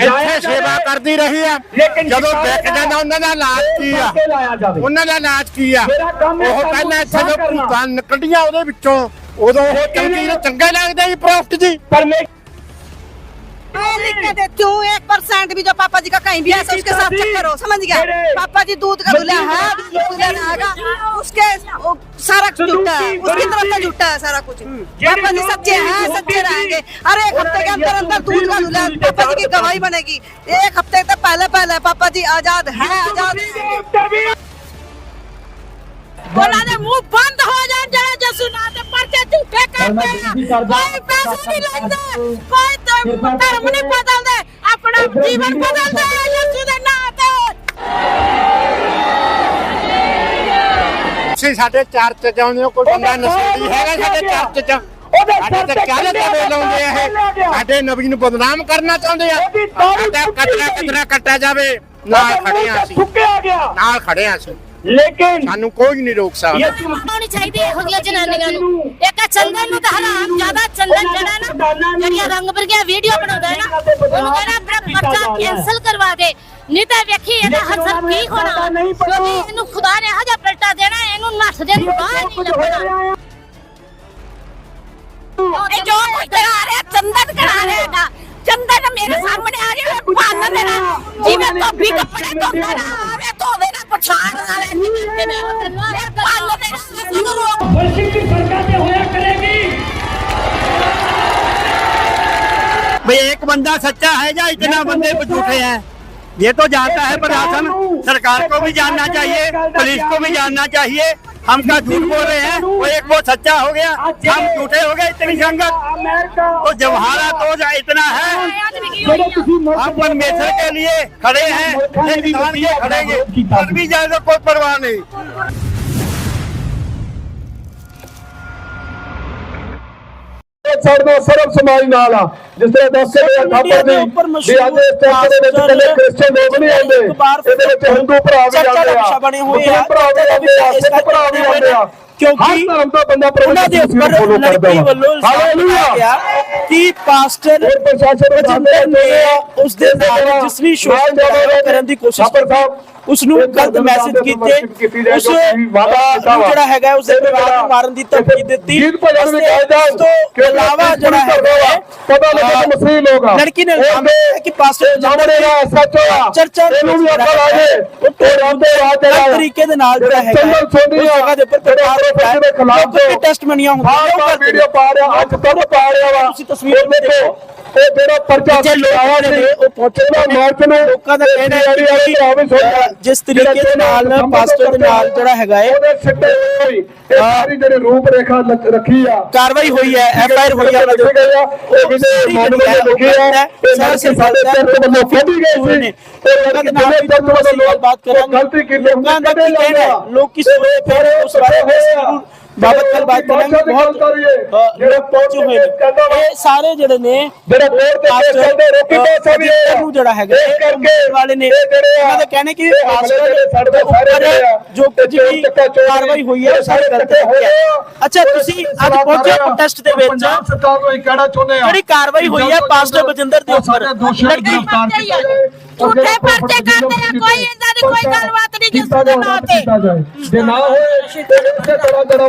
ਇੱਥੇ ਸੇਵਾ ਕਰਦੀ ਰਹੀ ਆ। ਜਦੋਂ ਵਿਕ ਜਾਂਦਾ ਉਹਨਾਂ ਦਾ ਇਲਾਜ ਕੀ ਆ। ਉਹਨਾਂ ਦਾ ਇਲਾਜ ਕੀ ਆ? ਉਹ ਪਹਿਲਾਂ ਇੱਥੇ ਜੋ ਭੂਤਾਂ ਨਿਕਲਦੀਆਂ ਉਹਦੇ ਵਿੱਚੋਂ। ਉਦੋਂ ਉਹ ਚੰਗੀ ਚੰਗਾ ਲੱਗਦਾ ਜੀ ਪ੍ਰੋਫਟ ਜੀ। ਪਰ ਮੈਂ हूँ एक परसेंट भी जो पापा जी का कहीं भी है तो उसके साथ चेक करो समझ गया? पापा जी दूध का दूल्हा है उसके सारा कुछ झूठा है उसकी तरफ़ से झूठा है सारा कुछ। पापा जी सच्चे हैं सच्चे रहेंगे। अरे एक हफ़्ते के अंदर अंदर दूध का दूल्हा पापा जी की गवाही बनेगी। एक हफ़्ते तक पहले पहले पापा जी आज़ाद है आज़ाद बोला मुँह बंद हो जाए ਸੱਚੇ ਸੁਣਾ ਤੇ ਪਰਚੇ ਝੂਠੇ ਕਰਦੇ ਆ ਕੋਈ ਪੈਸੇ ਨਹੀਂ ਲੈਂਦਾ ਕੋਈ ਧਰਮ ਨਹੀਂ ਬਦਲਦਾ ਆਪਣਾ ਜੀਵਨ ਬਦਲਦਾ ਹੈ ਯਿਸੂ ਦੇ ਨਾਂ ਤੇ। ਤੁਸੀਂ ਸਾਡੇ ਚਰਚ ਜਾਉਂਦੇ ਕੋਈ ਬੰਦਾ ਨਸਲੀ ਹੈਗਾ ਸਾਡੇ ਚਰਚ ਚ ਸਾਡੇ ਤੇ ਕਾਹਦੇ ਤੇ ਲਾਉਂਦੇ ਆ। ਇਹ ਸਾਡੇ ਨਬੀ ਨੂੰ ਬਦਨਾਮ ਕਰਨਾ ਚਾਹੁੰਦੇ ਆ। ਸਾਡਾ ਕਤਰਾ ਕਤਰਾ ਕੱਟਿਆ ਜਾਵੇ ਨਾਲ ਖੜੇ ਆ ਸੀ ਨਾਲ ਖੜੇ ਆ ਲੇਕਿਨ ਸਾਨੂੰ ਕੋਈ ਨਹੀਂ ਰੋਕ ਸਕਦਾ। ਹੋਣੀ ਚਾਹੀਦੀ ਇਹੋ ਜਿਹੀਆਂ ਜਨਾਨੀਆਂ ਨੂੰ। ਇੱਕ ਚੰਦਨ ਨੂੰ ਤਾਂ ਹਰਾਮ ਜ਼ਿਆਦਾ ਚੰਦਨ ਜਿਹੜਾ ਨਾ ਜਿਹੜੀਆਂ ਰੰਗ ਵਰਗੀਆਂ ਵੀਡੀਓ ਬਣਾਉਂਦਾ ਹੈ ਨਾ ਉਹਨੂੰ ਕਹਿੰਦਾ ਆਪਣਾ ਪਰਚਾ ਕੈਨਸਲ ਕਰਵਾ ਦੇ। ਨਹੀਂ ਤਾਂ ਵੇਖੀ ਇਹਦਾ ਹਸਰ ਕੀ ਹੋਣਾ। ਇਹਨੂੰ ਖੁਦਾ ਨੇ ਹਜਾ ਪਲਟਾ ਦੇਣਾ ਇਹਨੂੰ ਨੱਠ ਦੇ ਨੂੰ ਬਾਹਰ ਨਹੀਂ ਲੱਭਣਾ। ਇਹ ਜੋ ਕੁਝ ਕਰਾ ਰਿਹਾ ਚੰਦਨ ਕਰਾ ਰਿਹਾ ਚੰਦਨ। ਮੇਰੇ ਸਾਹਮਣੇ ਆ ਰਿਹਾ ਭਾਨ ਮੇਰਾ ਜਿਵੇਂ ਧੋਬੀ ਕੱਪੜੇ ਧੋਂਦਾ ਨਾ भाई एक बंदा सच्चा है या इतना बंदे झूठे हैं? ये तो जानता है प्रशासन। सरकार को भी जानना चाहिए पुलिस को भी जानना चाहिए। हम क्या झूठ बोल रहे हैं वो एक वो सच्चा हो गया। हम झूठे हो गए इतनी संगत तो जवहारा तो जा इतना है। हम परमेश्वर के लिए खड़े हैं खड़े पर भी ज़्यादा कोई परवाह नहीं। ਸਾਡਾ ਸਰਬ ਸਮਾਜ ਨਾਲ ਆ। ਜਿਸ ਤਰ੍ਹਾਂ ਦੱਸ ਰਿਹਾ ਖਾਪਰ ਦੀ ਵੀ ਅੱਜ ਇਸ ਟੈਂਟ ਦੇ ਵਿੱਚ ਕੱਲੇ ਕ੍ਰਿਸਚੀਅਨ ਲੋਕ ਨਹੀਂ ਆਉਂਦੇ। ਇਹਦੇ ਵਿੱਚ ਹਿੰਦੂ ਭਰਾ ਵੀ ਆਉਂਦੇ ਆ। ਬਣੇ ਹੋਏ ਆ ਮੁਸਲਿਮ ਭਰਾ ਵੀ ਆਉਂਦੇ ਆ ਸਿੱਖ ਭਰਾ ਵੀ ਆਉਂਦੇ ਆ। ਕਿਉਂਕਿ ਹਰ ਧਰਮ ਦਾ ਬੰਦਾ ਪ੍ਰਭੂ ਦੇ ਉੱਪਰ ਲੜਕੀ ਵਾ। ਵੱਲੋਂ ਹਾਲੇਲੂਇਆ ਕਿ ਪਾਸਟਰ ਪ੍ਰਸ਼ਾਸਨ ਨੂੰ ਉਸ ਦੇ ਨਾਲ ਜਿਸਵੀ ਸ਼ੋਸ਼ਣ ਕਰਨ ਦੀ ਕੋਸ਼ਿਸ਼ ਕੀਤੀ। ਉਸ ਨੂੰ ਗਲਤ ਮੈਸੇਜ ਕੀਤੀ ਉਸ। ਜਿਹੜਾ ਹੈਗਾ ਉਸ ਦੇ ਪਰਿਵਾਰ ਨੂੰ ਮਾਰਨ ਦੀ ਧਮਕੀ ਦਿੱਤੀ। ਤੋਂ ਇਲਾਵਾ ਜਿਹੜਾ ਪਤਾ ਲੱਗੇ ਕਿ ਮਸੀਹ ਲੋਕ ਆ। ਲੜਕੀ ਨੇ ਇਲਜ਼ਾਮ ਕਿ ਪਾਸਟਰ ਸਾਹਮਣੇ ਦਾ ਸੱਚ ਚਰਚਾ ਇਹਨੂੰ ਵੀ ਅਕਲ ਆ ਜੇ ਉਹ ਉਹ ਰੱਬ ਦੇ ਰਾਹ ਤੇ ਹਰ ਤਰੀਕੇ ਦੇ ਨਾਲ ਜਿਹੜਾ ਹੈਗਾ ਚੰਦਨ ਜਗ੍ਹਾ ਦੇ ਉੱਪਰ ਜਿਹੜੇ ਪ੍ਰੋਫੈਸਰ ਦੇ ਖਿਲਾਫ ਕਿਉਂਕਿ ਟੈਸਟਮਨੀਆਂ ਹੁੰਦੀਆਂ ਵੀਡੀਓ ਪਾ ਰਿਹਾ ਅੱਜ ਤੱਕ ਪਾ ਰਿਹਾ ਵਾ। ਤੁਸੀਂ ਤਸਵੀਰ ਦੇਖੋ। ਇਹ ਜਿਹੜਾ ਪਰਚਾ ਜੇ ਲੋਕ ਸੀ ਉਹ ਪਹੁੰਚੇ ਉਹਦਾ ਮਾਰਚ ਨੂੰ ਲੋਕਾਂ ਦਾ ਕਹਿਣਾ ਹੈ ਜਿਹੜੀ ਵਾਲੀ ਭਰਾ ਵੀ ਸੁਣ ਕਿ ਜਿਸ ਤਰੀਕੇ ਦੇ ਨਾਲ ਪਾਸਟਰ ਦੇ ਨਾਲ ਜਿਹੜਾ ਹੈਗਾ ਹੈ ਉਹਦੇ ਸਿੱਟੇ ਹੋਈ। ਇਹ ਸਾਰੀ ਜਿਹੜੀ ਰੂਪ ਰੇਖਾ ਰੱਖੀ ਆ ਕਾਰਵਾਈ ਹੋਈ ਹੈ ਐਫ ਆਈ ਆਰ ਹੋਈ ਦੇ ਗਏ ਆ। ਉਹ ਕਿਸੇ ਮਾਮਲੇ ਦੇ ਲਿਖੇ ਆ ਇਹ ਸਾਰਾ ਸਾਡੇ ਚਰਚ ਵੱਲੋਂ ਕੱਢੀ ਗਈ ਸੀ। ਨੇ। ਇਹ ਲੜਕੇ ਜਿਹੜੇ ਚਰਚ ਵੱਲੋਂ ਲੋਕ ਬਾਤ ਕਰਾਂਗੇ। ਗਲਤੀ ਕੀਤੀ ਲੋਕਾਂ ਦਾ ਕੀ ਕਹਿਣਾ ਲੋਕ ਕਿਸ ਫਿਰ ਉਸ ਬਾਰੇ ਜ਼ਰੂਰ ਬਾਬਤ ਗੱਲ ਬਾਤ ਕਰਾਂਗੇ ਬਹੁਤ ਜਿਹੜੇ ਪਹੁੰਚੇ ਹੋਏ ਨੇ। ਇਹ ਸਾਰੇ ਜਿਹੜੇ ਨੇ ਜਿਹੜੇ ਕੋਰਟ ਦੇ ਕੇਸ ਚੱਲਦੇ ਰੋਕੀ ਪਾਸਾ ਵੀ ਨੂੰ ਜਿਹੜਾ ਹੈਗਾ ਇਸ ਕਰਕੇ ਵਾਲੇ ਨੇ ਇਹ ਜਿਹੜੇ ਉਹਨਾਂ ਦਾ ਕਹਿਣਾ ਕਿ ਇਹ ਪਾਸਟਰ ਜਿਹੜੇ ਸਾਡੇ ਸਾਰੇ ਜਿਹੜੇ ਜੋ ਚੋਰ ਕਾਰਵਾਈ ਹੋਈ ਹੈ ਸਾਰੇ ਗਲਤ ਹੋਏ ਹੈ। ਅੱਛਾ ਤੁਸੀਂ ਅੱਜ ਪਹੁੰਚੇ ਪ੍ਰੋਟੈਸਟ ਦੇ ਵਿੱਚ? ਪੰਜਾਬ ਸਰਕਾਰ ਨੂੰ ਇਹ ਕਹਿਣਾ ਚਾਹੁੰਦੇ ਆ ਜਿਹੜੀ ਕਾਰਵਾਈ ਹੋਈ ਹੈ ਪਾਸਟਰ ਬਜਿੰਦਰ ਦੇ ਉੱਪਰ। ਦੋਸ਼ੀਆਂ ਨੂੰ ਗ੍ਰਿਫਤਾਰ ਕੀਤਾ ਜਾਏ। ਝੂਠੇ ਪਰਚੇ ਕਰਦੇ ਆ ਕੋਈ ਇਹਨਾਂ ਦੀ ਕੋਈ ਗੱਲਬਾਤ ਨਹੀਂ ਜਿਸ ਦੇ ਨਾਂ ਤੇ। ਜੇ ਨਾ ਹੋਏ ਤੇ ਇਸੇ ਤਰ੍ਹਾਂ ਜਿਹੜਾ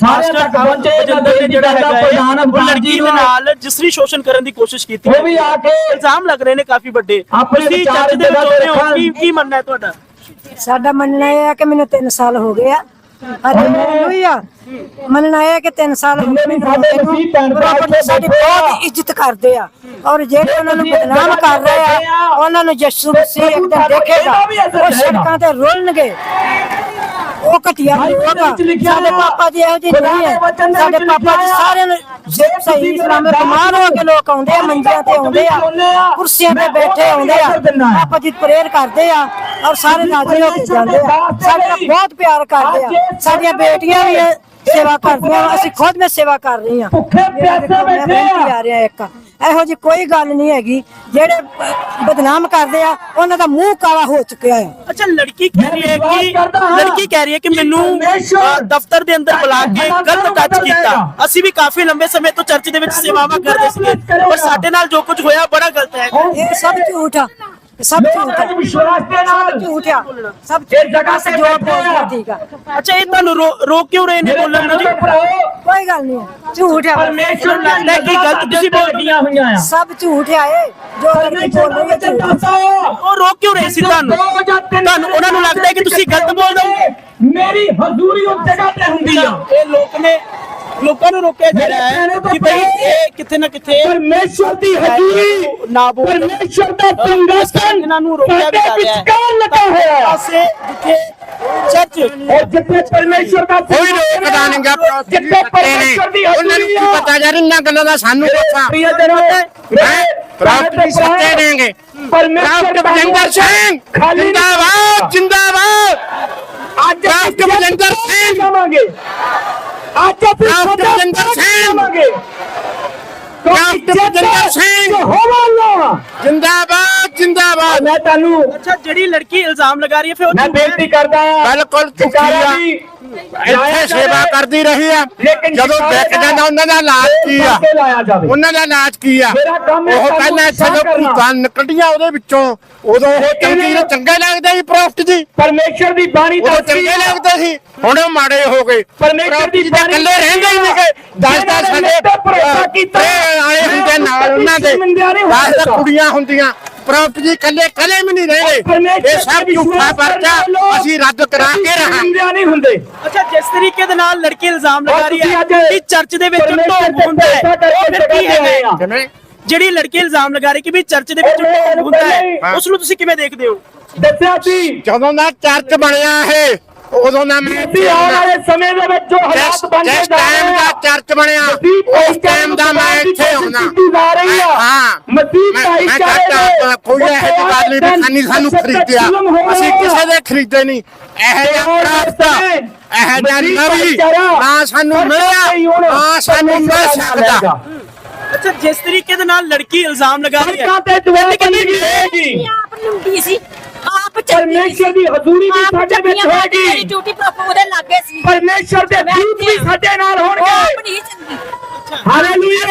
ਸਾਰੇ ਮਾਸਟਰ ਤੱਕ ਪਹੁੰਚੇ ਬਜਿੰਦਰ ਨੇ ਜਿਹੜਾ ਦੇਸ਼ ਦਾ ਹੈਗਾ ਹੈ, ਪ੍ਰਧਾਨ ਉਹ ਅਫਗਾਨ ਲੜਕੀ ਜੀ ਦੇ ਨੂੰ ਨਾਲ ਜਿਸਰੀ ਸ਼ੋਸ਼ਣ ਕਰਨ ਦੀ ਕੋਸ਼ਿਸ਼ ਕੀਤੀ ਉਹ ਵੀ ਆ ਕੇ ਇਲਜ਼ਾਮ ਲੱਗ ਰਹੇ ਨੇ ਕਾਫੀ ਵੱਡੇ। ਆਪਣੇ ਤੁਸੀਂ ਵਿਚਾਰ ਚਰਚ ਦੇ ਵਿੱਚ ਜਗ੍ਹਾ ਆਉਂਦੇ ਹੋ ਰੱਖਣ। ਕੀ ਕੀ ਮੰਨਣਾ ਹੈ ਤੁਹਾਡਾ? ਸਾਡਾ ਮੰਨਣਾ ਇਹ ਹੈ ਕਿ ਮੈਨੂੰ 3 ਸਾਲ ਹੋ ਗਏ ਆ। ਹਾਲੇਲੂਇਆ ਮੰਨਣਾ ਇਹ ਹੈ ਕਿ 3 ਸਾਲ ਹੋ ਗਏ ਮੈਨੂੰ ਸਾਡੇ ਹੋਏ ਨੂੰ। ਮਸੀਹ ਭੈਣ ਭਰਾ ਪ੍ਰਭੂ ਨੇ ਸਾਡੀ ਇੱਥੇ ਬੈਠੇ ਆ। ਬਹੁਤ ਇੱਜ਼ਤ ਕਰਦੇ ਆ। ਔਰ ਜਿਹੜੇ ਉਹਨਾਂ ਨੂੰ ਬਦਨਾਮ ਕਰ ਰਹੇ ਆ ਉਹਨਾਂ ਨੂੰ ਯਿਸੂ ਮਸੀਹ ਇੱਕ ਦਿਨ ਦੇਖੇਗਾ। ਉਹ ਸੜਕਾਂ ਤੇ ਰੋਲਣਗੇ। ਉਹ ਘਟਿਆ ਆ। ਸਾਡੇ ਪਾਪਾ ਜੀ ਇਹੋ ਜਿਹੇ ਨਹੀਂ ਹੈ। ਸਾਡੇ ਪਾਪਾ ਜੀ ਸਾਰਿਆਂ ਨੂੰ ਸਹੀ ਇਸਲਾਮ ਬਿਮਾਰ ਹੋ ਕੇ ਲੋਕ ਆਉਂਦੇ ਆ ਮੰਜਿਆਂ ਤੇ ਆਉਂਦੇ ਆ ਕੁਰਸੀਆਂ ਤੇ ਬੈਠੇ ਆਉਂਦੇ ਆ। ਪਾਪਾ ਜੀ ਪ੍ਰੇਅਰ ਕਰਦੇ ਆ ਔਰ ਸਾਰੇ ਰਾਜੀ ਹੋ ਕੇ ਜਾਂਦੇ ਆ। ਸਾਡੇ ਨਾਲ ਬਹੁਤ ਪਿਆਰ ਕਰਦੇ ਆ। ਸਾਡੀਆਂ ਬੇਟੀਆਂ ਵੀ ਸੇਵਾ ਕਰਦੇ ਹਾਂ ਅਸੀਂ ਖੁਦ ਮੈਂ ਸੇਵਾ ਕਰ ਰਹੀ ਹਾਂ ਭੁੱਖੇ ਪਿਆਸੇ ਬੈਠੇ ਆ। ਆ ਰਿਹਾ ਇੱਕ। ਇਹੋ ਜੀ ਕੋਈ ਗੱਲ ਨਹੀਂ ਹੈਗੀ। ਜਿਹੜੇ ਬਦਨਾਮ ਕਰਦੇ ਆ ਉਹਨਾਂ ਦਾ ਮੂੰਹ ਕਾਲਾ ਹੋ ਚੁੱਕਿਆ ਹੈ। ਅੱਛਾ ਲੜਕੀ ਕਹਿ ਰਹੀ ਹੈ ਕਿ। ਲੜਕੀ ਕਹਿ ਰਹੀ ਹੈ ਕਿ ਮੈਨੂੰ ਦਫ਼ਤਰ ਦੇ ਅੰਦਰ ਬੁਲਾ ਕੇ ਗਲਤ ਟੱਚ ਕੀਤਾ। ਅਸੀਂ ਵੀ ਕਾਫੀ ਲੰਬੇ ਸਮੇਂ ਤੋਂ ਚਰਚ ਦੇ ਵਿੱਚ ਸੇਵਾਵਾਂ ਕਰਦੇ ਸੀਗੇ। ਪਰ ਸਾਡੇ ਨਾਲ ਜੋ ਕੁਝ ਹੋਇਆ ਬੜਾ ਗਲਤ ਹੈ। ਇਹ ਸਭ ਝੂਠ ਆ। ਸਭ ਝੂਠ ਆ ਵਿਸ਼ਵਾਸ ਦੇ ਨਾਲ। ਝੂਠ ਆ। ਸਭ ਇਹ ਜਗ੍ਹਾ ਤੇ ਜੋ ਬੈਠੇ ਬੋਲਦੇ ਆ। ਠੀਕ ਆ। ਅੱਛਾ ਇਹ ਤੁਹਾਨੂੰ ਰੋਕ ਕਿਉਂ ਰਹੇ ਨੇ ਬੋਲਣ ਨੂੰ ਜੀ? ਕੋਈ ਗੱਲ ਨਹੀਂ ਹੈ। ਝੂਠ ਆ। ਪਰਮੇਸ਼ਰ ਲੱਗਦਾ ਹੈ ਕਿ ਗਲਤ ਤੁਸੀਂ ਬੋਲ ਬੋਲੀਆਂ ਹੋਈਆਂ ਆ। ਸਭ ਝੂਠ ਆ ਇਹ। ਜੋ ਬੋਲ ਰਹੀ ਹੈ। ਉਹ ਰੋਕ ਕਿਉਂ ਰਹੇ ਸੀ ਤੁਹਾਨੂੰ? ਤੁਹਾਨੂੰ ਉਹਨਾਂ ਨੂੰ ਲੱਗਦਾ ਹੈ ਕਿ ਤੁਸੀਂ ਗਲਤ ਬੋਲ ਰਹੇ ਹੋ? ਮੇਰੀ ਹਜ਼ੂਰੀ ਉਸ ਜਗ੍ਹਾ ਤੇ ਹੁੰਦੀ ਆ। ਇਹ ਲੋਕ ਨੇ ਲੋਕਾਂ ਨੂੰ ਰੋਕਿਆ ਜਾ ਰਿਹਾ ਹੈ ਕਿ ਭਈ ਇਹ ਕਿਤੇ ਨਾ ਕਿਤੇ ਪਰਮੇਸ਼ਰ ਦੀ ਹਜ਼ੂਰੀ ਨਾ ਬੋਲ ਪਰਮੇਸ਼ਰ ਦਾ ਸਿੰਘਾਸਨ ਇਹਨਾਂ ਨੂੰ ਰੋਕਿਆ ਵੀ ਜਾ ਰਿਹਾ ਹੈ। ਵਿਚਕਾਰ ਲੱਗਾ ਹੋਇਆ ਪਾਸੇ ਜਿੱਥੇ ਚਰਚ ਉਹ ਜਿੱਥੇ ਪਰਮੇਸ਼ਰ ਦਾ ਕੋਈ ਰੋਕਦਾ ਨਹੀਂ ਗਾ ਜਿੱਥੇ ਪਰਮੇਸ਼ਰ ਦੀ ਉਹਨਾਂ ਨੂੰ ਕੀ ਪਤਾ ਯਾਰ ਇਹਨਾਂ ਗੱਲਾਂ ਦਾ ਸਾਨੂੰ ਪਤਾ। ਹੈ ਪ੍ਰਾਪਤੀ ਸੱਚੇ ਦੇਂਗੇ ਪ੍ਰਾਪਤ ਬਜਿੰਦਰ ਸਿੰਘ ਜਿੰਦਾਬਾਦ ਜਿੰਦਾਬਾਦ ਅੱਜ ਪ੍ਰਾਪਤ ਬਜਿੰਦਰ ਸਿੰਘ ਜਾਵਾਂਗੇ ਅੱਜ ਅਸੀਂ ਪ੍ਰਾਪਤ ਸਦਾ ਬਲਜਿੰਦਰ ਸਿੰਘ। ਜਾਵਾਂਗੇ ਪ੍ਰਾਪਤ ਬਲਜਿੰਦਰ ਸਿੰਘ। ਹੋਵਾਂਗਾ ਜਿੰਦਾਬਾਦ ਜਿੰਦਾਬਾਦ ਮੈਂ ਤੁਹਾਨੂੰ ਅੱਛਾ ਜਿਹੜੀ ਲੜਕੀ ਇਲਜ਼ਾਮ ਲਗਾ ਰਹੀ ਹੈ ਫਿਰ ਉਹ ਮੈਂ। ਬੇਨਤੀ ਕਰਦਾ ਹਾਂ ਬਿਲਕੁਲ ਦੀ ਇੱਥੇ ਸੇਵਾ ਕਰਦੀ ਰਹੀ ਆ। ਜਦੋਂ ਦੇਖ ਜਾਂਦਾ ਉਹਨਾਂ ਦਾ ਇਲਾਜ ਕੀ ਆ? ਉਹਨਾਂ ਦਾ ਇਲਾਜ ਕੀ ਆ? ਮੇਰਾ ਕੰਮ ਹੈ ਉਹ ਕਹਿੰਦਾ ਇੱਥੇ ਜੋ ਨਿਕਲਦੀਆਂ ਉਹਦੇ ਵਿੱਚੋਂ। ਉਦੋਂ ਉਹ ਚੰਗੀ ਚੰਗੇ ਲੱਗਦੇ ਸੀ ਪ੍ਰੋਫਟ ਜੀ। ਪਰਮੇਸ਼ਰ ਦੀ ਬਾਣੀ ਦੱਸਦੀ ਚੰਗੇ ਲੱਗਦੇ ਸੀ ਹੁਣ ਉਹ ਮਾੜੇ ਹੋ ਗਏ। ਪਰਮੇਸ਼ਰ ਦੀ ਬਾਣੀ ਇਕੱਲੇ ਰਹਿੰਦੇ ਹੀ ਨੇਗੇ ਦਸ ਦਸ ਜਿਹਨਾਂ ਨੇ ਸਾਡੇ ਤੇ ਭਰੋਸਾ ਕੀਤਾ। ਹੁੰਦੇ ਨਾਲ ਉਹਨਾਂ ਦੇ ਸ਼ਰਮਿੰਦਿਆਂ ਨਹੀਂ ਦਸ ਦਸ ਹੋਇਆ। ਕੁੜੀਆਂ ਹੁੰਦੀਆਂ। ਪ੍ਰੋਫਟ ਜੀ ਇਕੱਲੇ ਕਦੇ ਵੀ ਨਹੀਂ ਰਹਿੰਦੇ। ਇਹ ਸਭ ਝੂਠਾ ਪਰਚਾ ਅਸੀਂ ਰੱਦ ਕਰਾ ਕੇ ਰਹਾਂਗੇ। ਨਹੀਂ ਹੁੰਦੇ। ਅੱਛਾ ਜਿਸ ਤਰੀਕੇ ਦੇ ਨਾਲ ਲੜਕੀ ਇਲਜ਼ਾਮ ਲਗਾ ਰਹੀ ਹੈ ਕਿ ਚਰਚ ਦੇ ਵਿੱਚ ਢੋਂਗ ਹੁੰਦਾ ਹੈ ਉਹ ਫਿਰ ਕੀ ਹੈਗਾ ਜਿਹੜੀ ਲੜਕੀ ਇਲਜ਼ਾਮ ਲਗਾ ਰਹੀ ਕਿ ਵੀ ਚਰਚ ਦੇ ਵਿੱਚ ਢੋਂਗ ਹੁੰਦਾ ਹੈ। ਉਸ ਨੂੰ ਤੁਸੀਂ ਕਿਵੇਂ ਦੇਖਦੇ ਹੋ? ਦੱਸਿਆ ਸੀ। ਜਦੋਂ ਦਾ ਚਰਚ ਬਣਿਆ ਇਹ ਉਦੋਂ ਦਾ ਮੈਂ ਅਸੀਂ ਆਉਣ ਵਾਲੇ ਸਮੇਂ ਦੇ ਵਿੱਚ ਜੋ ਹਾਲਾਤ ਬਣਦੇ ਜਿਸ ਜਾ ਟਾਈਮ ਦਾ ਚਰਚ ਬਣਿਆ ਉਸ ਟਾਈਮ ਦਾ ਮੈਂ ਇੱਥੇ ਆ। ਹਾਂ। ਮਸੀਹ ਭਾਈਚਾਰੇ ਦੇ ਕੋਈ ਇਹੋ ਜਿਹੀ ਗੱਲ ਨਹੀਂ ਵੀ ਖਾਨੀ ਸਾਨੂੰ ਖਰੀਦਿਆ। ਅਸੀਂ ਕਿਸੇ ਦੇ ਖਰੀਦੇ ਨਹੀਂ। ਇਹ ਜਿਹਾ ਪ੍ਰਾਪਤ ਇਹ ਜਿਹਾ ਨਵੀ ਨਾ ਸਾਨੂੰ ਮਿਲਿਆ ਨਾ ਸਾਨੂੰ ਮਿਲ ਸਕਦਾ। ਅੱਛਾ ਜਿਸ ਤਰੀਕੇ ਦੇ ਨਾਲ ਲੜਕੀ ਇਲਜ਼ਾਮ ਲਗਾ ਰਹੀ ਹੈ ਤੇ ਦੁਆ ਬੰਦਗੀ ਹੋਏਗੀ ਆਪ ਲੰਬੀ ਸੀ। ਪਰਮੇਸ਼ਰ ਦੀ ਹਜ਼ੂਰੀ ਵੀ ਸਾਡੇ ਵਿੱਚ ਹੋਏਗੀ ਡਿਊਟੀ ਪ੍ਰੋਪਰ ਉਹਦੇ ਲੱਗੇ ਸੀ। ਪਰਮੇਸ਼ਰ ਦੇ ਦੂਤ ਵੀ ਸਾਡੇ ਨਾਲ ਹੋਣਗੇ। ਹਾਲੇਲੂਇਆ।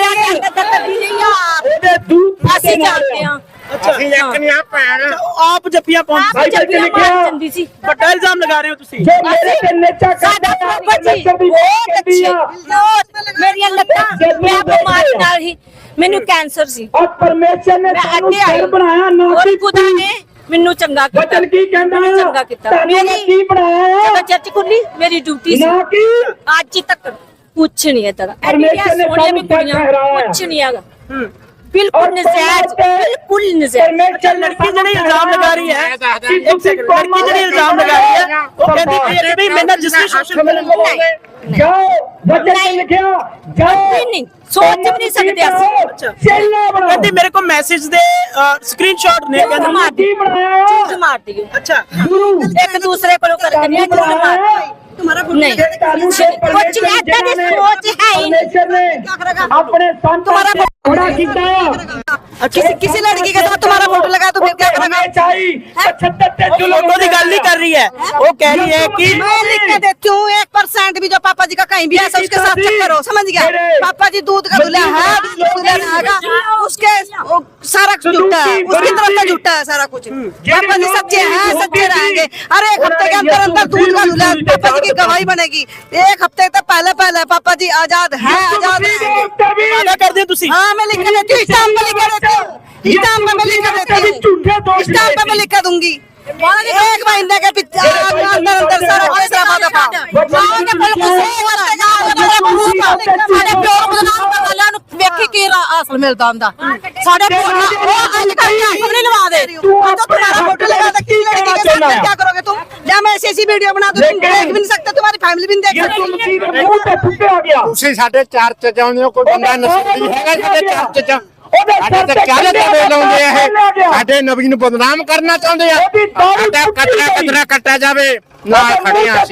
ਉਹਦੇ ਦੂਤ ਸਾਡੇ ਅਸੀਂ ਨਾਲ ਜਾਣਦੇ ਹਾਂ। ਅਸੀਂ ਇੱਕ ਨਹੀਂ ਆ ਭੈਣ। ਆਪ ਜੱਫੀਆਂ ਪਾਉਂਦੀ ਬਾਈਬਲ ਲਿਖਿਆ, ਜਾਂਦੀ ਸੀ। ਵੱਡਾ ਇਲਜ਼ਾਮ ਲਗਾ ਰਹੇ ਹੋ ਤੁਸੀਂ। ਜੋ ਮੇਰੇ ਤੇ ਨੇਚਾ ਕਰਦਾ ਪਰਮੇਸ਼ਰ ਦੀ ਬਹੁਤ ਅੱਛੇ ਆ। ਮੇਰੀਆਂ ਲੱਤਾਂ ਮੈਂ ਬਿਮਾਰੀ ਨਾਲ ਹੀ ਮੈਨੂੰ ਕੈਂਸਰ ਸੀ। ਔਰ ਪਰਮੇਸ਼ਰ ਨੇ ਆਈ। ਸਿਰ ਬਣਾਇਆ ਨਾ ਕਿ ਖੁਦਾ ਨੇ ਮੈਨੂੰ ਚੰਗਾ ਕੀਤਾ। ਵਚਨ ਕੀ ਕਹਿੰਦਾ? ਮੈਨੂੰ ਚੰਗਾ ਕੀਤਾ। ਤੁਹਾਨੂੰ ਮੈਂ ਕੀ ਬਣਾਇਆ ਜਦੋਂ ਚਰਚ ਖੁੱਲੀ ਮੇਰੀ ਡਿਊਟੀ ਸੀ। ਨਾ ਕਿ? ਅੱਜ ਤੱਕ ਕੁਛ ਨਹੀਂ ਹੈ ਤੇਰਾ। ਪਰਮੇਸ਼ਰ ਨੇ ਸੋਹਣੀਆਂ ਵੀ ਸਾਨੂੰ ਕੁੜੀਆਂ ਠਹਿਰਾਇਆ। ਕੁਛ ਨਹੀਂ ਹੈਗਾ। ਬਿਲਕੁਲ ਨਜ਼ਾਇਜ਼ ਬਿਲਕੁਲ ਨਜ਼ਾਇਜ਼ ਪਰਮੇਸ਼ਰ ਨੇ ਲੜਕੀ ਜਿਹੜੀ ਇਲਜ਼ਾਮ ਲਗਾ ਰਹੀ ਹੈ ਕਿ ਇੱਕ ਸੈਕਿੰਡ ਲੜਕੀ ਜਿਹੜੀ ਇਲਜ਼ਾਮ ਲਗਾ ਰਹੀ ਹੈ ਉਹ ਕਹਿੰਦੀ ਪਈ ਹੈ ਕਿ ਵੀ ਮੈਨਾਂ ਜਿਸ ਨੇ ਸ਼ੋਸ਼ਣ ਕਰਨ ਜਾਓ ਵਚਨ ਚ ਲਿਖਿਆ ਜਾਓ ਨਹੀਂ, ਨਹੀਂ, ਸੋਚ ਵੀ ਨਹੀਂ ਸਕਦੇ ਅਸੀਂ। ਅੱਛਾ। ਚੇਲਾ ਬਣਾਓ ਕਹਿੰਦੀ ਮੇਰੇ ਕੋਲ ਮੈਸੇਜ ਦੇ ਸਕਰੀਨਸ਼ਾਟ ਨੇ ਕਹਿੰਦੀ ਮਾਰ ਦੀ ਕੀ ਬਣਾਇਆ ਝੂਠ ਮਾਰ ਦਿਓ ਅੱਛਾ ਗੁਰੂ ਇੱਕ ਦੂਸਰੇ ਕੋਲੋਂ ਕਰਕੇ ਨਹੀਂ ਝੂਠ ਮਾਰ तुम्हारा ਨਹੀਂ ਤੁਹਾਨੂੰ ਕੁਛ ਨਹੀਂ ਏਦਾਂ ਦੀ ਸੋਚ ਹੈ ਹੀ ਨਹੀਂ ਪਰਮੇਸ਼ਰ ਨੇ ਆਪਣੇ ਸੰਤ तुम्हारा ਬੜਾ ਕੀਤਾ ਆ किसी किसी लड़की के साथ तुम्हारा फ़ोटो लगा तो फिर क्या करना गल नहीं कर रही है। वो कह रही है कि मैं लिख देती हूँ एक परसेंट भी जो पापा जी का कहीं भी ऐसा उसके साथ चक्कर हो समझ गया? पापा जी दूध का दूल्हा है हाँ, हाँ, उसके सारा झूठा है उसकी तरफ़ का झूठा है सारा कुछ। पापा जी सच्चे हैं सच्चे रहेंगे। अरे एक हफ़्ते के अंदर अंदर दूध का दूल्हा पापा जी की गवाही बनेगी। एक हफ़्ते तक पहले पहले पापा जी आज़ाद है आज़ाद कर दी हाँ मैं लिख के देती हूँ स्टाम्प में लिख के देती हूँ स्टाम्प में मैं लिख के देती हूँ स्टाम्प में मैं लिख के दूंगी एक महीने के पिछ- अंदर अंदर सारा तीसरा वादा पा ਸਾਡੇ ਪਿਓ ਬਦਨਾਮ ਕਰਨ ਵਾਲਿਆਂ ਨੂੰ ਵੇਖੀ ਕੀ ਰਾ- ਹਾਸਲ ਮਿਲਦਾ ਹੁੰਦਾ ਸਾਡੇ ਪਿਓ ਨਾਲ ਉਹ ਅੱਜ ਕੱਲ੍ਹ ਝਾਂਕ ਵੀ ਨਹੀਂ ਲਵਾ ਦੇ हाँ तो तुम्हारा फोटो लगा था किसी लड़की के साथ फिर क्या करोगे तुम या मैं ऐसी ऐसी वीडियो बना दूं तुम देख भी नहीं सकते तुम्हारी फैमिली भी नहीं देख सकती ਮੂੰਹ ਤੇ ਫੁੱਟਿਆ ਗਿਆ ਤੁਸੀਂ ਸਾਡੇ ਚਰਚ ਚ ਆਉਂਦੇ ਹੋ ਕੋਈ ਬੰਦਾ ਨਸ਼ੇੜੀ ਹੈਗਾ ਸਾਡੇ ਚਰਚ ਚ ਉਹਦੇ ਸਾਡੇ ਸਿਰ ਤੇ ਲਾਉਂਦੇ ਆ। ਇਹ। ਨਬੀ ਨੂੰ ਬਦਨਾਮ ਕਰਨਾ ਚਾਹੁੰਦੇ ਆ। ਸਾਡਾ ਕਤਰਾ। ਕਤਰਾ ਕੱਟਿਆ ਜਾਵੇ। ਨਾਲ ਖੜੇ ਆ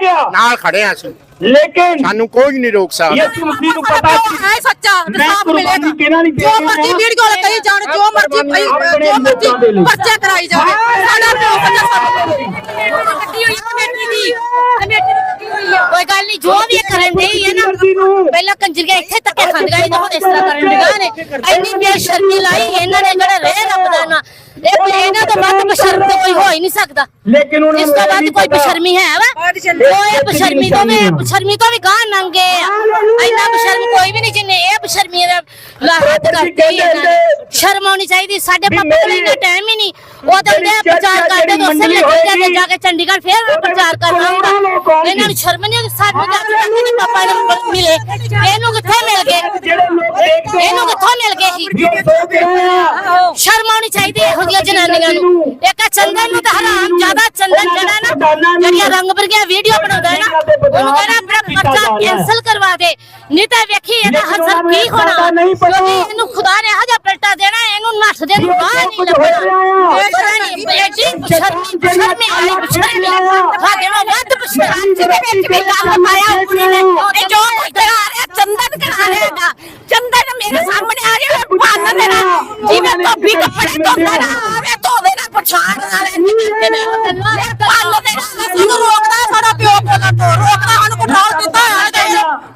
ਗਿਆ। ਨਾਲ ਖੜੇ ਆ ਅਸੀਂ। ਲੇਕਿਨ ਸਾਨੂੰ ਕੋਈ ਨਹੀਂ ਰੋਕ ਸਕਦਾ ਯਿਸੂ ਮਸੀਹ ਨੂੰ ਪਤਾ ਸੀ है सच्चा मैं इंसाफ कुर्बानी मिलेगा केना नहीं जो देनी मर्जी है। वीडियो लगाई जाने जो मर्जी भाई अपने जो मर्जी लोगों के लिए। पर्चा कराई जाए साडा प्यो सच्चा साडा ਕੱਟੀ ਹੋਈ ਕਮੇਟੀ ਦੀ ਕਮੇਟੀ ਦੀ ਕੱਟੀ ਹੋਈ ਆ ਕੋਈ ਗੱਲ ਨਹੀਂ ਜੋ ਵੀ ਇਹ ਕਰਨ ਦੇ ਹੈ ਨਾ ਮਰਜ਼ੀ ਨੂੰ ਪਹਿਲਾਂ ਕੰਜਰੀਆਂ ਇੱਥੇ ਤੱਕੇ ਖਾਂਦੀਆਂ ਸੀ ਹੁਣ ਇਸ ਤਰ੍ਹਾਂ ਕਰਨ ਦੀਆਂ ਨੇ ਇੰਨੀ ਬੇਸ਼ਰਮੀ ਲਾਈ ਇਹਨਾਂ ਨੇ ਜਿਹੜਾ ਰਹਿ ਰੱਬ ਦਾ ਨਾ ਇਹ ਇਹਨਾਂ ਤੋਂ ਵੱਧ ਬਸ਼ਰਮ ਤਾਂ ਕੋਈ ਹੋ ਹੀ ਨਹੀਂ ਸਕਦਾ ਲੇਕਿਨ ਉਹਨਾਂ ਇਸ ਨੂੰ ਤੋਂ ਇਹ ਵੱਧ ਨਹੀਂ ਕੋਈ ਪਤਾ। ਬਸ਼ਰਮੀ ਹੈ ਵਾ ਉਹ ਇਹ ਬਸ਼ਰਮੀ ਤੋਂ ਵੀ ਬਸ਼ਰਮੀ ਤੋਂ ਵੀ ਗਾਂ ਨੰਗੇ ਆ ਇੰਨਾ ਬਸ਼ਰਮ ਕੋਈ ਵੀ ਨਹੀਂ ਜਿੰਨੇ ਇਹ ਬਸ਼ਰਮੀ ਦਾ ਲਾਹਤ ਕਰਦੀ ਹੈ ਇਹਨਾਂ ਨੇ ਸ਼ਰਮ ਆਉਣੀ ਚਾਹੀਦੀ ਸਾਡੇ ਪਾਪਾ ਕੋਲ ਇੰਨਾ ਟਾਈਮ ਹੀ ਨਹੀਂ ਉਹ ਤਾਂ ਦੇ ਪ੍ਰਚਾਰ ਕਰਦੇ ਤਾਂ ਉਸੇ ਵੇਲੇ ਜਾਂਦੇ ਜਾ ਕੇ ਚੰਡੀਗੜ੍ਹ ਫੇਰ ਪ੍ਰਚਾਰ ਕਰਨਾ ਹੁੰਦਾ ਇਹਨਾਂ ਨੂੰ ਸ਼ਰਮ ਨਹੀਂ ਆਉਂਦੀ ਸਾਨੂੰ ਜਾ ਕੇ ਕਹਿੰਦੇ ਪਾਪਾ ਨੂੰ ਮਿਲੇ ਇਹਨੂੰ ਕਿੱਥੇ ਮਿਲ ਗਏ ਜਿਹੜੇ ਲੋਕ ਦੇਖਦੇ ਇਹਨੂੰ ਕਿੱਥੋਂ ਮਿਲ ਗਏ ਸੀ ਜੋ ਸੋਚ ਰਹੇ ਆ ਸ਼ਰਮ ਆਉਣੀ ਚਾਹੀਦੀ ਇਹੋ ਜਿਹੀਆਂ ਜਨਾਨੀਆਂ ਨੂੰ। ਇੱਕ ਆਹ ਚੰਦਨ ਨੂੰ ਤਾਂ ਹਰਾਮ ਜ਼ਿਆਦਾ ਚੰਦਨ ਜਿਹੜਾ ਨਾ ਜਿਹੜੀਆਂ ਰੰਗ ਬਰਗੀਆਂ ਵੀਡੀਓ ਬਣਾਉਂਦਾ ਹੈ ਨਾ ਉਹਨੂੰ ਕਹਿੰਦਾ ਆਪਣਾ ਪਰਚਾ ਕੈਨਸਲ ਕਰਵਾ ਦੇ। ਨਹੀਂ ਤਾਂ ਵੇਖੀ ਇਹਦਾ ਹਸਰ ਕੀ ਹੋਣਾ? ਕਿਉਂਕਿ ਇਹਨੂੰ ਖੁਦਾ ਨੇ ਇਹੋ ਜਿਹਾ ਪਲਟਾ ਦੇਣਾ ਇਹਨੂੰ ਨੱਠ ਦੇ ਨੂੰ ਬਾਹਰ ਨਹੀਂ ਲੱਭਣਾ। ਇਹ ਨਹੀਂ ਐਡੀ ਸ਼ਰਮੀ ਸ਼ਰਮੀ ਆਈ ਸ਼ਰਮੀ ਸਾਡੇ ਨਾਲ ਵੱਧ ਸ਼ਰਮੀ ਦੇ ਵਿੱਚ ਵੀ ਗੱਲ ਪਾਇਆ ਉਹਨੇ ਇਹ ਜੋ ਕਰਾ ਰਿਹਾ ਚੰਦਨ ਕਰਾ ਰਿਹਾ ਚੰਦਨ ਮੇਰੇ ਸਾਹਮਣੇ ਪੰਨ ਦੇਣਾ ਜਿਵੇਂ ਧੋਬੀ ਕੱਪੜੇ ਧੋਂਦਾ ਨਾ ਆਵੇ ਧੋਵੇ ਨਾ ਪਛਾਣ ਵਾਲੇ ਨਿਕਲਦੇ ਨੇ ਪੰਨ ਦੇਣਾ ਸਾਨੂੰ ਰੋਕਦਾ ਸਾਡਾ ਪਿਓ ਬੋਲਣ ਤੋਂ ਰੋਕਦਾ ਸਾਨੂੰ ਕੰਟਰੋਲ ਕੀਤਾ ਹੋਇਆ ਤੇ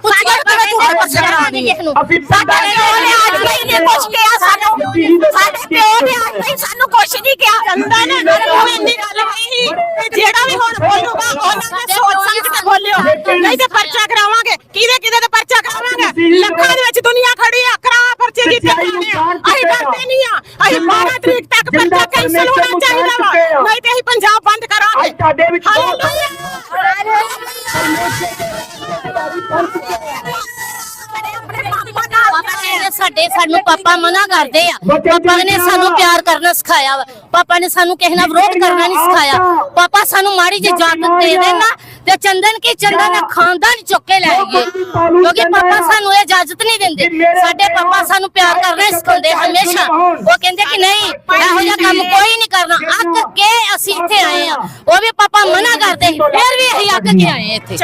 ਪੁੱਛਿਆ ਕਿਵੇਂ ਝੂਠੇ ਪਾਸੇ ਕਰਾ ਦੇ ਅਸੀਂ ਸਾਡੇ ਪਿਓ ਨੇ ਅੱਜ ਵੀ ਨਹੀਂ ਕੁਛ ਕਿਹਾ ਸਾਨੂੰ। ਸਾਡੇ ਪਿਓ ਨੇ ਅੱਜ ਵੀ ਸਾਨੂੰ ਕੁਛ ਨਹੀਂ ਕਿਹਾ। ਚੰਦਾ ਨਾ ਉਹ ਇੰਨੀ ਗੱਲ ਨਹੀਂ ਜਿਹੜਾ ਵੀ ਹੁਣ ਬੋਲੂਗਾ ਉਹਨਾਂ ਨੇ ਸੋਚ ਸਮਝ ਕੇ ਬੋਲਿਓ। ਨਹੀਂ ਤੇ ਪਰਚਾ ਕਰਾਵਾਂਗੇ। ਕਿਹਦੇ ਕਿਹਦੇ ਤੇ ਪਰਚਾ ਕਰਾਵਾਂਗੇ? ਲੱਖਾਂ ਅਸੀਂ ਡਰਦੇ ਨਹੀਂ ਆ। ਅਸੀਂ 12 ਤਰੀਕ ਤੱਕ ਪਰਚਾ ਕੈਂਸਲ ਹੋਣਾ ਚਾਹੀਦਾ ਵਾ। ਨਹੀਂ ਤੇ ਅਸੀਂ ਪੰਜਾਬ ਬੰਦ ਕਰਾਂਗੇ। ਅੱਜ ਤੁਹਾਡੇ ਵਿੱਚ ਬਹੁਤ ਪਾਪਾ ਨੇ ਸਾਡੇ ਸਾਨੂੰ ਪਾਪਾ ਮਨਾ ਕਰਦੇ ਆ। ਪਾਪਾ ਨੇ ਸਾਨੂੰ ਪਿਆਰ ਕਰਨਾ ਸਿਖਾਇਆ ਵਾ। ਪਾਪਾ ਨੇ ਸਾਨੂੰ ਕਿਸੇ ਨਾਲ ਵਿਰੋਧ ਕਰਨਾ ਨਹੀਂ ਸਿਖਾਇਆ। ਪਾਪਾ ਸਾਨੂੰ ਮਾੜੀ ਜਿਹੀ ਇਜਾਜ਼ਤ ਦੇ ਦੇਣਾ। ਤੇ ਚੰਦਨ ਕੀ ਚੰਦਨ ਖਾਨਦਾਨ ਚੁੱਕ ਕੇ ਲੈ ਗਏ। ਕਿਉਂਕਿ ਪਾਪਾ ਸਾਨੂੰ ਇਹ ਇਜਾਜ਼ਤ ਨਹੀਂ ਦਿੰਦੇ। ਸਾਡੇ ਪਾਪਾ ਸਾਨੂੰ ਪਿਆਰ ਕਰਨਾ ਸਿਖਾਉਂਦੇ ਹਮੇਸ਼ਾ। ਉਹ ਕਹਿੰਦੇ ਕਿ ਨਹੀਂ ਇਹੋ ਜਿਹਾ ਕੰਮ ਕੋਈ ਨਹੀਂ ਕਰਨਾ। ਅੱਕ ਕੇ ਅਸੀਂ ਇੱਥੇ ਆਏ ਆ। ਉਹ ਵੀ ਪਾਪਾ ਮਨਾ ਕਰਦੇ। ਸੀ, ਫਿਰ ਵੀ ਅਸੀਂ ਅੱਕ ਕੇ ਆਏ ਇੱਥੇ।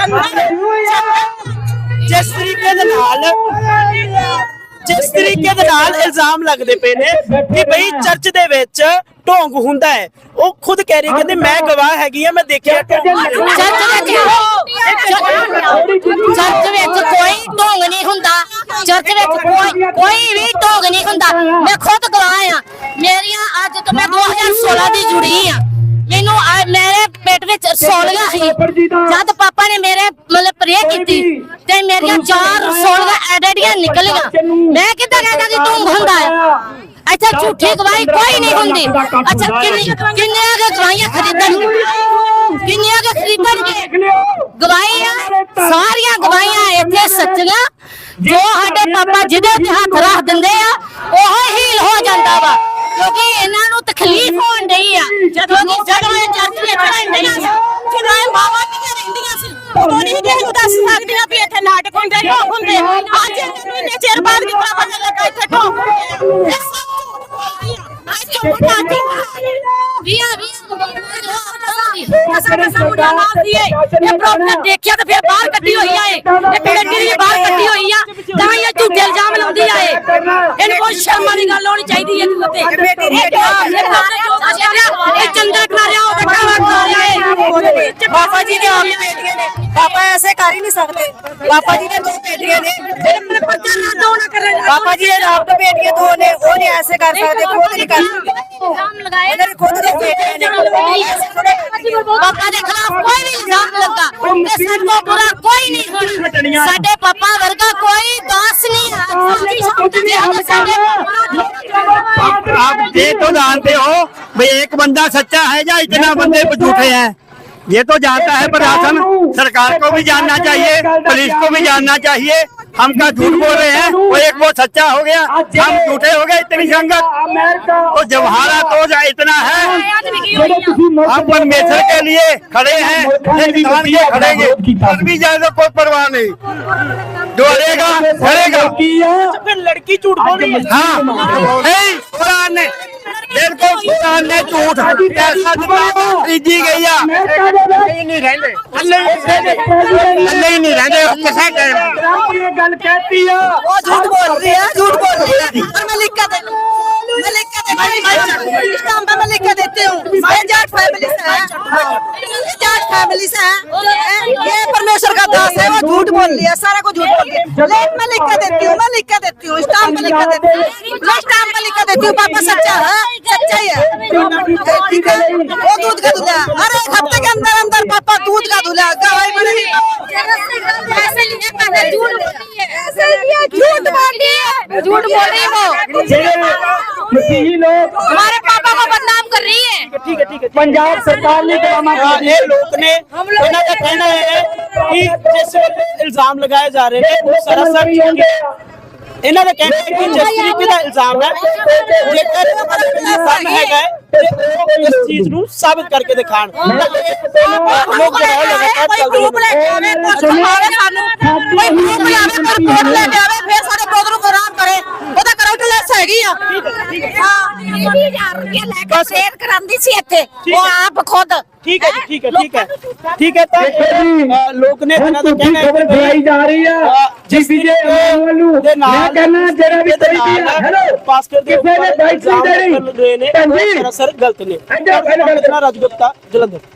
ਜਿਸ ਤਰੀਕੇ ਦੇ ਨਾਲ ਜਿਸ ਤਰੀਕੇ ਦੇ ਨਾਲ ਇਲਜ਼ਾਮ ਲੱਗਦੇ ਪਏ ਨੇ ਕਿ ਬਈ ਚਰਚ ਦੇ ਵਿੱਚ ਢੋਂਗ ਹੁੰਦਾ ਹੈ ਉਹ ਖੁਦ ਕਹਿ ਰਹੀ ਕਹਿੰਦੇ ਮੈਂ ਗਵਾਹ ਹੈਗੀ ਆ ਮੈਂ ਦੇਖਿਆ ਢੋਂਗ ਚਰਚ ਵਿੱਚ ਚਰਚ ਵਿੱਚ ਕੋਈ ਢੋਂਗ ਨਹੀਂ ਹੁੰਦਾ। ਚਰਚ ਵਿੱਚ ਕੋਈ ਕੋਈ ਵੀ ਢੋਂਗ ਨਹੀਂ ਹੁੰਦਾ। ਮੈਂ ਖੁਦ ਗਵਾਹ ਆ ਮੇਰੀਆਂ ਅੱਜ ਤੋਂ ਮੈਂ 2016 ਦੀ ਜੁੜੀ ਆ ਮੈਨੂੰ ਮੇਰੇ ਪੇਟ ਵਿੱਚ ਰਸੌਲੀਆਂ ਸੀ। ਜਦ ਪਾਪਾ ਨੇ ਮੇਰੇ ਮਤਲਬ ਪ੍ਰੇ ਕੀਤੀ ਤੇ ਮੇਰੀਆਂ ਚਾਰ ਰਸੌਲੀਆਂ ਐਡਡੀਆਂ ਨਿਕਲੀਆਂ ਮੈਂ ਕਿੱਦਾਂ ਕਹਿੰਦਾ ਕਿ ਢੋਂਗ ਹੁੰਦਾ ਹੈ। ਅੱਛਾ ਝੂਠੀ ਗਵਾਹੀ ਕੋਈ ਨਹੀਂ ਹੁੰਦੀ। ਅੱਛਾ ਕਿੰਨੀ ਕਿੰਨੀਆਂ ਕੁ ਗਵਾਹੀਆਂ ਖਰੀਦਣਗੇ ਕਿੰਨੀਆਂ ਕੁ ਖਰੀਦਣਗੇ ਗਵਾਹੀਆਂ ਸਾਰੀਆਂ ਗਵਾਹੀਆਂ ਇੱਥੇ ਸੱਚੀਆਂ। ਜੋ ਸਾਡੇ ਪਾਪਾ ਜਿਹਦੇ ਤੇ ਹੱਥ ਰੱਖ ਦਿੰਦੇ ਆ ਉਹ ਹੀਲ ਹੋ ਜਾਂਦਾ ਵਾ। ਕਿਉਂਕਿ ਇਹਨਾਂ ਨੂੰ ਤਕਲੀਫ ਹੋਣ ਡਈ ਆ। ਜਦੋਂ ਕਿ ਜਦੋਂ ਇਹ ਚਰਚ ਵਿੱਚ ਰਹਿੰਦੀਆਂ ਸੀ, ਜਦੋਂ ਇਹ ਮਾਵਾਂ ਦੀਆਂ ਰਹਿੰਦੀਆਂ ਸੀ, ਉਦੋਂ ਨਹੀਂ ਕਿਸੇ ਨੂੰ ਦੱਸ ਸਕਦੀਆਂ ਵੀ ਇੱਥੇ ਨਾਟਕ ਹੁੰਦੇ, ਢੋਕ ਹੁੰਦੇ। ਅੱਜ ਇਹਨਾਂ ਨੂੰ ਇੰਨੇ ਚਿਰ ਬਾਅਦ ਕਿਤਨਾ ਪਤਾ ਲੱਗਾ ਇੱਥੇ ਢੋਕ ਹੁੰਦੇ ਆ। ਇਹ ਸਭ ਝੂਠ ਬੋਲਦੀ ਆ ਆ ਵੀਆ ਵੀਆ ਅਸਾਂ ਸਮੁੰਦਰ ਨਾਲ ਦੀਏ ਇਹ ਪ੍ਰੋਬਲਮ ਦੇਖਿਆ ਤਾਂ ਫਿਰ ਬਾਹਰ ਕੱਢੀ ਹੋਈ ਆ ਇਹ। ਇਹ ਪੀੜੇ ਪੀੜੇ ਬਾਹਰ ਕੱਢੀ ਹੋਈ ਆ ਤਾਂ ਇਹ ਝੂਠੇ ਇਲਜ਼ਾਮ ਲਾਉਂਦੀ ਆ ਇਹ। ਇਹਨੂੰ ਕੋਈ ਸ਼ਰਮ ਵਾਲੀ ਗੱਲ ਹੋਣੀ ਚਾਹੀਦੀ ਹੈ ਇਹਦੇ ਉੱਤੇ। ਇਹ ਚੰਦਾ ਕਰਾਰਿਆ ਕਰਾਰਿਆ ਇਹ पापा जी ने अपनी बेटियां ने पापा ऐसे कर ही नहीं सकते पापा जी ने दो बेटियां ने पापा जी ने आपको बेटियां दो ने वो नहीं ऐसे कर सकते खुद नहीं कर सकते ਇਲਜ਼ਾਮ ਲਗਾਏ इधर खुद की बेटियां ने ਪਾਪਾ ਦੇ ਖਿਲਾਫ ਕੋਈ ਵੀ ਇਲਜ਼ਾਮ ਲੱਗਾ ਤੇ ਸਾਡੇ ਬੁਰਾ ਕੋਈ ਨਹੀਂ ਹੋਣਾ ਸਾਡੇ ਪਾਪਾ ਵਰਗਾ ਕੋਈ ਦਾਸ ਨਹੀਂ ਹੈ ਸਾਡੇ आप ये तो जानते हो भाई एक बंदा सच्चा है या इतना बंदे झूठे हैं ये तो जानता है प्रशासन सरकार को भी जानना चाहिए पुलिस को भी जानना चाहिए हम क्या झूठ बोल रहे हैं वो एक वो सच्चा हो गया हम झूठे हो गए इतनी संगत तो जवाहरा तोज इतना है हम परमेश्वर के लिए खड़े हैं खड़ेंगे भी जाए तो कोई परवाह नहीं जो हरेगा खड़ेगा लड़की झूठ बोल रही है हाँ झूठ पैसा दिलाया नहीं गई नहीं ही नहीं रहने ਗੱਲ ਕਹਿਤੀ ਆ। ਉਹ ਝੂਠ ਬੋਲ ਰਹੀ ਹੈ ਝੂਠ ਬੋਲ ਰਹੀ ਹੈ ਮੈਂ ਲਿਖਾ ਦੇ ਮੈਂ ਲਿਖਾ मैं लिख कर देती हूँ। स्टाम्प पे मैं लिख कर देती हूँ। मैं जाट फैमिली से है। जाट फैमिली से है ये परमेश्वर का दास है वो झूठ बोल रही है सारा को झूठ बोल रही है। लेट मैं लिख कर देती हूँ मैं लिख कर देती हूँ स्टाम्प पे लिख कर देती हूँ। मैं स्टाम्प पे लिख कर देती हूँ पापा सच्चा है सच्चा ही है। ठीक है वो दूध का दूल्हा अरे एक हफ़्ते के अंदर अंदर पापा दूध का दूल्हा गवाही है। है। झूठ बोल रही है। वो ਜਿਹੜੇ ਮਸੀਹੀ ਲੋਕ हमारे पापा को बदनाम कर रही है ਠੀਕ ਹੈ ਠੀਕ ਹੈ ਪੰਜਾਬ ਸਰਕਾਰ ਨੇ ਡਰਾਮਾ ਹਾਂ, ਇਹ ਲੋਕ ਨੇ ਇਹਨਾਂ ਦਾ ਕਹਿਣਾ ਹੈ ਕਿ ਜਿਸ ਵੇਲੇ ਇਲਜ਼ਾਮ ਲਗਾਏ ਜਾ ਰਹੇ ਨੇ ਉਹ ਸਰਾਸਰ ਝੂਠ ਹੈ ਇਹਨਾਂ ਦਾ ਕਹਿਣਾ ਹੈ ਕਿ ਜਿਸ ਤਰੀਕੇ ਦਾ ਇਲਜ਼ਾਮ ਹੈ ਜੇਕਰ ਕੰਮ ਹੈਗਾ ਹੈ ਤੇ ਉਹ ਇਸ ਚੀਜ਼ ਨੂੰ ਸਾਬਿਤ ਕਰਕੇ ਦਿਖਾਣ ਲੋਕ ਜਿਹੜਾ ਹੈ ਲਗਾਤਾਰ ਕੋਈ ਚੱਲਦੇ ਪ੍ਰੂਫ ਲੈ ਕੇ ਆਵੇ ਕੁਝ ਆਵੇ ਸਾਨੂੰ ਕੋਈ ਪ੍ਰੂਫ ਲਿਆਵੇ ਕੋਈ ਰਿਪੋਰਟ ਲੈ ਕੇ ਆਵੇ ਫਿਰ ਸਾਡੇ ਹੈਗੀ ਆ। ਹਾਂ 20000 ਰੁਪਏ ਲੈ ਕੇ ਸੇਰ ਕਰਾਂਦੀ ਸੀ ਇੱਥੇ। ਉਹ ਆਪ ਖੁਦ। ਠੀਕ ਹੈ ਜੀ ਠੀਕ ਹੈ? ਠੀਕ ਹੈ ਠੀਕ ਹੈ ਤਾਂ ਅ, ਲੋਕ ਨੇ ਇਹਨਾਂ ਦਾ ਕਹਿਣਾ ਹੈ ਖਬਰ ਕਿ ਫੈਲਾਈ ਜਾ ਰਹੀ ਆ। ਜੀਪੀ ਦੇ ਅਮਲ ਨੂੰ ਦੇ ਨਾਲ ਮੈਂ ਕਹਿੰਦਾ ਜਿਹੜਾ ਵੀ ਕੋਈ ਵੀ ਆ, ਹੈਲੋ। ਪਾਸਟਰ ਦੇ ਕਿਸੇ ਨੇ ਬਾਈਕ ਨਹੀਂ ਦੇਣੀ ਨੇ ਜੀ। ਸਰਾਸਰ ਗਲਤ ਨੇ। ਇੱਧਰ ਜਲੰਧਰ।